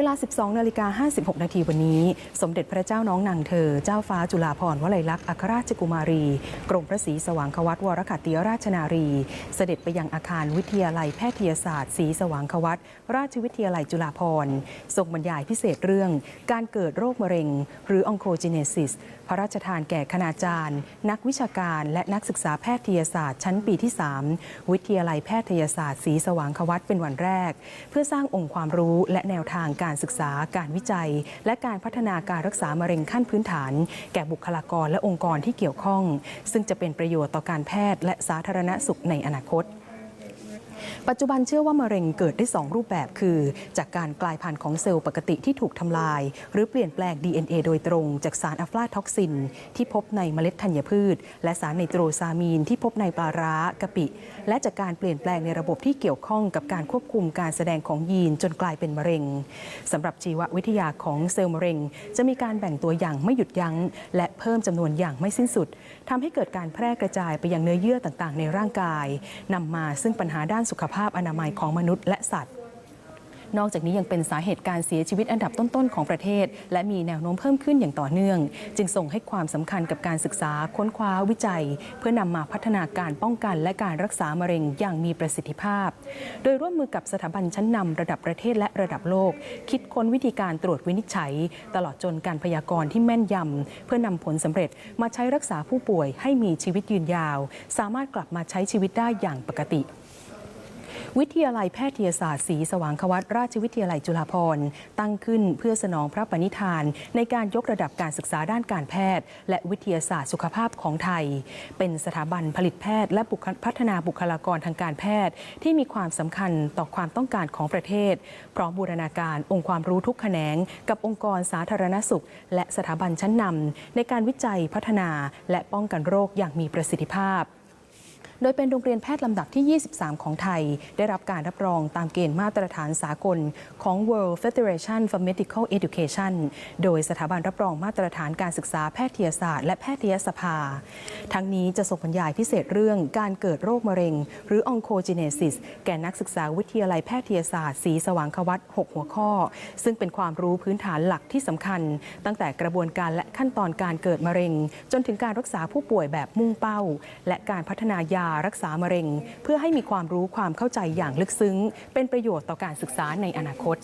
เวลา 12นาฬิกา56 นาทีวันนี้ สมเด็จพระเจ้าน้องนางเธอ เจ้าฟ้าจุฬาภรณ์วลัยลักษณ์อัครราชกุมารี กรมพระศรีสว่างควัตวรคติยราชนารี เสด็จไปยังอาคารวิทยาลัยแพทยศาสตร์ศรีสว่างควัตราชวิทยาลัยจุฬาภรณ์ทรงบรรยายพิเศษเรื่อง การเกิดโรคมะเร็ง หรือ oncogenesis พระราชทานแก่คณาจารย์ นักวิชาการและนักศึกษาแพทยศาสตร์ชั้นปีที่ 3 วิทยาลัยแพทยศาสตร์ศรีสว่างควัตเป็นวันแรก เพื่อสร้างองค์ความรู้และแนวทางการการศึกษา การวิจัย และการพัฒนาการรักษามะเร็งขั้นพื้นฐาน แก่บุคลากรและองค์กรที่เกี่ยวข้อง ซึ่งจะเป็นประโยชน์ต่อการแพทย์และสาธารณสุขในอนาคต ปัจจุบันเชื่อว่ามะเร็งเกิดได้ 2 รูปแบบคือ จากการกลายพันธุ์ของเซลล์ปกติที่ถูกทำลาย หรือเปลี่ยนแปลง DNA โดยตรงจากสารอะฟลาท็อกซิน ที่พบในเมล็ดธัญพืช และสารไนโตรซามีน ที่พบในปลาร้ากะปิ และจากการเปลี่ยนแปลงในระบบที่เกี่ยวข้องกับการควบคุมการแสดงของยีนจนกลายเป็นมะเร็งสำหรับชีววิทยาของเซลล์มะเร็ง จะมีการแบ่งตัวอย่างไม่หยุดยัง้ง และเพิ่มจำนวนอย่างไม่สิ้นสุดทำให้เกิดการแพร่กระจายไปยังเนื้อเยื่อต่างๆ ในร่างกายนำมาซึ่งปัญหาด้านสุขภาพาพอนามัยของมนุษย์และสัตว์ นอกจากนี้ยังเป็นสาเหตุการเสียชีวิตอันดับต้นๆของประเทศ และมีแนวโน้มเพิ่มขึ้นอย่างต่อเนื่อง จึงส่งให้ความสำคัญกับการศึกษาค้นคว้าวิจัย เพื่อนำมาพัฒนาการป้องกันและการรักษามะเร็งอย่างมีประสิทธิภาพ โดยร่วมมือกับสถาบันชั้นนำระดับประเทศและระดับโลก คิดค้นวิธีการตรวจวินิจฉัย ตลอดจนการพยากรณ์ที่แม่นยำเพื่อนำผลสำเร็จมาใช้รักษาผู้ป่วยให้มีชีวิตยืนยาว สามารถกลับมาใช้ชีวิตได้อย่างปกติ วิทยาลัยแพทยศาสตร์ศรีสว่างควัตราชวิทยาลัยจุฬาภรณ์ตั้งขึ้นเพื่อสนองพระปณิธาน ในการยกระดับการศึกษาด้านการแพทย์ และวิทยาศาสตร์สุขภาพของไทย เป็นสถาบันผลิตแพทย์ และพัฒนาบุคลากรทางการแพทย์ ที่มีความสำคัญต่อความต้องการของประเทศ พร้อมบูรณาการองค์ความรู้ทุกแขนง กับองค์กรสาธารณสุข และสถาบันชั้นนำในการวิจัยพัฒนาและป้องกันโรคอย่างมีประสิทธิภาพ โดยเป็นโรงเรียนแพทย์ลำดับที่ 23 ของไทย ได้รับการรับรองตามเกณฑ์มาตรฐานสากลของ World Federation for Medical Education โดยสถาบันรับรองมาตรฐานการศึกษาแพทยศาสตร์และแพทยสภา ทั้งนี้จะส่งบรรยายพิเศษเรื่องการเกิดโรคมะเร็ง หรือ oncogenesis แก่นักศึกษาวิทยาลัยแพทยศาสตร์ศรีสว่างควัต6หัวข้อ ซึ่งเป็นความรู้พื้นฐานหลักที่สำคัญ ตั้งแต่กระบวนการและขั้นตอนการเกิดมะเร็ง จนถึงการรักษาผู้ป่วยแบบมุ่งเป้า และการพัฒนายาารักษามะเร็ง เพื่อให้มีความรู้ความเข้าใจอย่างลึกซึ้ง เป็นประโยชน์ต่อการศึกษาในอนาคต